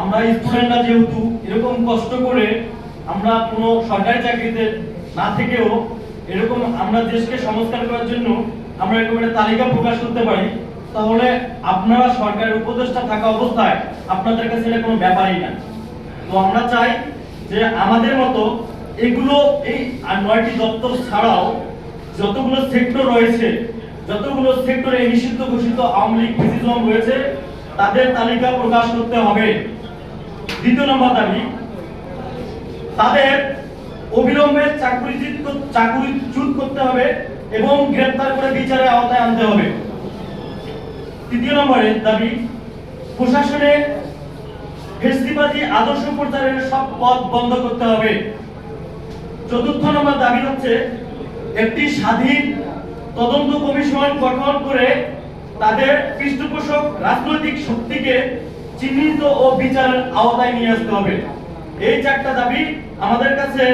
আমরা স্টুডেন্টরা যেহেতু এরকম কষ্ট করে আমরা কোনো সরকারি চাকরিতে না থেকেও এরকম আমরা দেশকে সংস্কার করার জন্য আমরা এরকম একটা তালিকা প্রকাশ করতে পারি, তাহলে আপনারা সরকারের উপদেষ্টা থাকা অবস্থায় আপনাদের কাছে এটা কোনো ব্যাপারই না। তো আমরা চাই যে আমাদের মতো এগুলো এই নয়টি দপ্তর ছাড়াও যতগুলো সেক্টর রয়েছে, যতগুলো সেক্টরে নিষিদ্ধ ঘোষিত আওয়ামী লীগ রয়েছে, তাদের তালিকা প্রকাশ করতে হবে। দ্বিতীয় নম্বর দাবি, তাদের অবিলম্বে চাকরিচ্যুত চাকরিচ্যুত করতে হবে এবং গ্রেপ্তার করে বিচারের আওতায় আনতে হবে। তৃতীয় নম্বরের দাবি, প্রশাসনে ফেস্টিবাদী আদর্শ প্রচারের সব পথ বন্ধ করতে হবে। চতুর্থ নম্বর দাবি হচ্ছে, একটি স্বাধীন তদন্ত কমিশন গঠন করে তাদের পৃষ্ঠপোষক রাজনৈতিক শক্তিকে চিহ্নিত ও বিচারের আওতায় নিয়ে আসতে হবে। এই চারটা দাবি আমাদের কাছে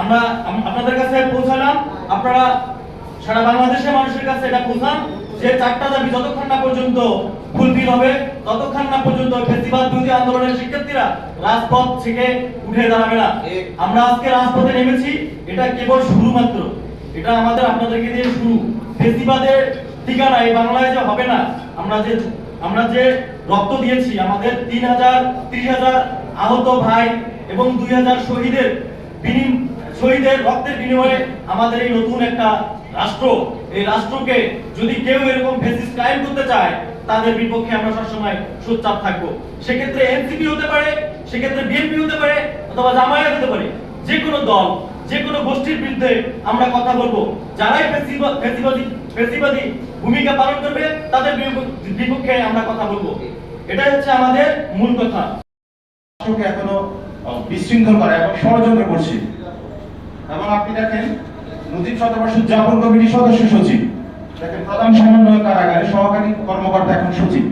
আমরা আপনাদের কাছে পৌঁছালাম। আপনারা সারা বাংলাদেশের মানুষের কাছে এটা পৌঁছান যে চারটা দাবি যতক্ষণ না পর্যন্ত ফুলফিল হবে, ততক্ষণ না পর্যন্ত ফেস্টিভাল বিরোধী আন্দোলনের শিক্ষার্থীরা রাজপথ থেকে উঠে দাঁড়াবে না। আমরা আজকে রাজপথে নেমেছি, এটা কেবল শুরু মাত্র। এটা আমাদের, আপনাদেরকে দিয়ে শুরু। ফেস্টিভালের ঠিকানা এই বাংলায় যে হবে না, আমরা যে আমরা যে রক্ত দিয়েছি। আমাদের তিন হাজার, ত্রিশ হাজার আহত ভাই এবং দুই হাজার শহীদের শহীদের রক্তের বিনিময়ে আমাদের এই নতুন একটা রাষ্ট্র। এই রাষ্ট্রকে যদি কেউ এরকম ফেসিস ক্রাইম করতে চায়, তাদের বিপক্ষে আমরা সবসময় সোচ্চার থাকব। সেক্ষেত্রে এনসিপি হতে পারে, সেক্ষেত্রে বিএনপি হতে পারে, অথবা জামায়াত হতে পারে যে কোনো দল। যে কোনো গোষ্ঠীর বিরুদ্ধে আমরা কথা বলব। যারাই ফেসিবাদী ভূমিকা পালন করবে, তাদের বিপক্ষে আমরা কথা বলব। এটাই হচ্ছে আমাদের মূল কথা। এখনও বিশৃঙ্খল করা এবং ষড়যন্ত্র করছে। এবং আপনি দেখেন, নদীর শতবর্ষ উদযাপন কমিটির সদস্য সচিব, দেখেন, প্রধান সমন্বয় কারাগারে সহকারী কর্মকর্তা এখন সচিব।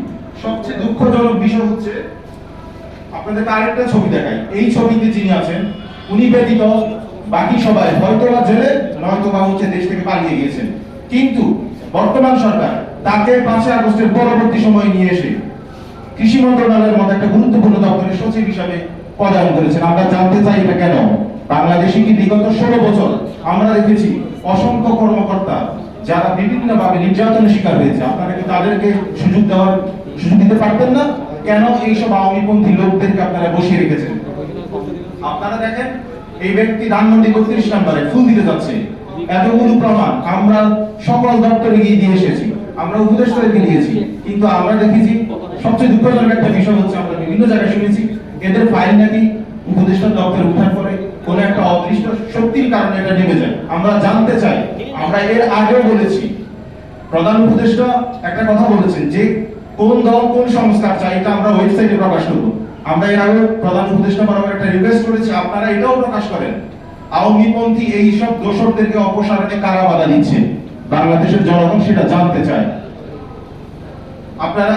সবচেয়ে দুঃখজনক বিষয় হচ্ছে, আপনাদের আরেকটা ছবি দেখাই। এই ছবিতে যিনি আছেন, উনি ব্যতীত বাকি সবাই হয়তো বা জেলে নয়তো বা হচ্ছে দেশ থেকে পালিয়ে গিয়েছেন। কিন্তু বর্তমান সরকার তাকে পাঁচই আগস্টের পরবর্তী সময় নিয়ে এসে কৃষি মন্ত্রণালয়ের মতো একটা গুরুত্বপূর্ণ দপ্তরের সচিব হিসাবে পদায়ন করেছেন। আমরা জানতে চাই এটা কেন? বাংলাদেশে কি বিগত ষোলো বছর আমরা দেখেছি অসংখ্য কর্মকর্তা যারা বিভিন্নভাবে নির্যাতনের শিকার হয়েছে। আপনারা কি তাদেরকে সুযোগ দেওয়ার সুযোগ দিতে পারতেন না? কেন এইসব আওয়ামীপন্থী লোকদেরকে আপনারা বসিয়ে রেখেছেন? আপনারা দেখেন এই ব্যক্তি ধানমন্ডি বত্রিশ নম্বরে, ফুল দিতে যাচ্ছে। এতগুলো প্রমাণ, আমরা সকল দপ্তরে গিয়ে দিয়ে এসেছি। আমরা উপদেষ্টাদেরকে দিয়েছি কিন্তু আমরা দেখেছি, সবচেয়ে দুঃখজনক একটা বিষয় হচ্ছে, আমরা বিভিন্ন জায়গায় শুনেছি, এদের ফাইল নাকি উপদেষ্টা দপ্তরে উঠার পরে কোন একটা অদৃষ্ট শক্তির কারণে এটা নেমে যায়। আমরা জানতে চাই, আমরা এর আগেও বলেছি। প্রধান উপদেষ্টা একটা কথা বলেছেন যে, কোন দল কোন সংস্কার চাই এটা আমরা ওয়েবসাইটে প্রকাশ করব। আমরা এর আগে প্রধান উপদেষ্টা বরাবর একটা রিকোয়েস্ট করেছি, আপনারা এটাও প্রকাশ করেন। আওয়ামীপন্থী এই সব দোষরদেরকে অপসারণে কারা বাধা দিচ্ছে? বাংলাদেশের জনগণ সেটা জানতে চায়। আপনারা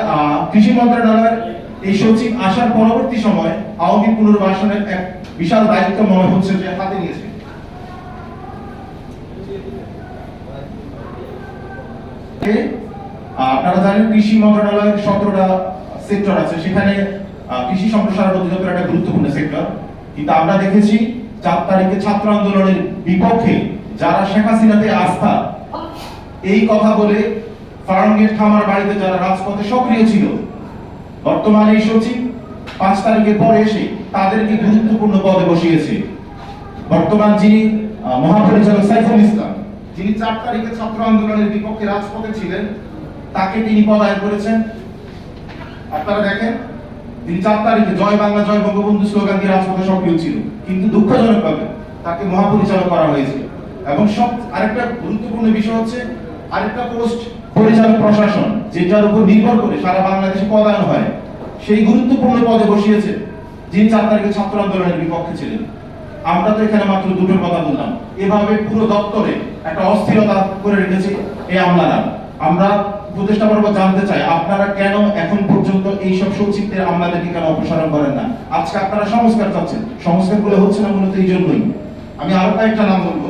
কৃষি মন্ত্রণালয়ের এই সচিব আসার পরবর্তী সময় আওয়ামী পুনর্বাসনের এক বিশাল দায়িত্ব মনে হচ্ছে যে হাতে নিয়েছে। আপনারা জানেন কৃষি মন্ত্রণালয়ের সতেরোটা সেক্টর আছে, সেখানে কৃষি সম্প্রসারণ অধিদপ্তর একটা গুরুত্বপূর্ণ সেক্টর কিন্তু আমরা দেখেছি, চার তারিখে ছাত্র আন্দোলনের বিপক্ষে যারা শেখ হাসিনাতে আস্থা, এই কথা বলে ফার্মগেট খামার বাড়িতে যারা রাজপথে সক্রিয় ছিল, বর্তমানে এই সচিব পাঁচ তারিখের পরে এসে তাদেরকে গুরুত্বপূর্ণ পদে বসিয়েছে। বর্তমান যিনি মহাপরিচালক সাইফুল ইসলাম, যিনি চার তারিখে ছাত্র আন্দোলনের বিপক্ষে রাজপথে ছিলেন, তাকে তিনি পদায়ন করেছেন। আপনারা দেখেন তিনি চার তারিখে জয় বাংলা, জয় বঙ্গবন্ধু স্লোগান দিয়ে রাজপথে সক্রিয় ছিল কিন্তু দুঃখজনকভাবে তাকে মহাপরিচালক করা হয়েছে। এবং সব আরেকটা গুরুত্বপূর্ণ বিষয় হচ্ছে, আরেকটা পোস্ট পরিচালক প্রশাসন, যেটার উপর নির্ভর করে সারা বাংলাদেশে পদায়ন হয়, সেই গুরুত্বপূর্ণ পদে বসিয়েছে যিনি চার তারিখে ছাত্র আন্দোলনের বিপক্ষে ছিলেন। আমরা তো এখানে মাত্র দুটোর কথা বললাম। এভাবে পুরো দপ্তরে একটা অস্থিরতা করে রেখেছে এই আমলারা। আমরা উপদেষ্টা বরাবর জানতে চাই, আপনারা কেন এখন পর্যন্ত এইসব সচিবদের আমলাদেরকে কেন অপসারণ করেন না? আজকে আপনারা সংস্কার চাচ্ছেন। সংস্কারগুলো হচ্ছে না মূলত এই জন্যই। আমি আরও কয়েকটা নাম বলব।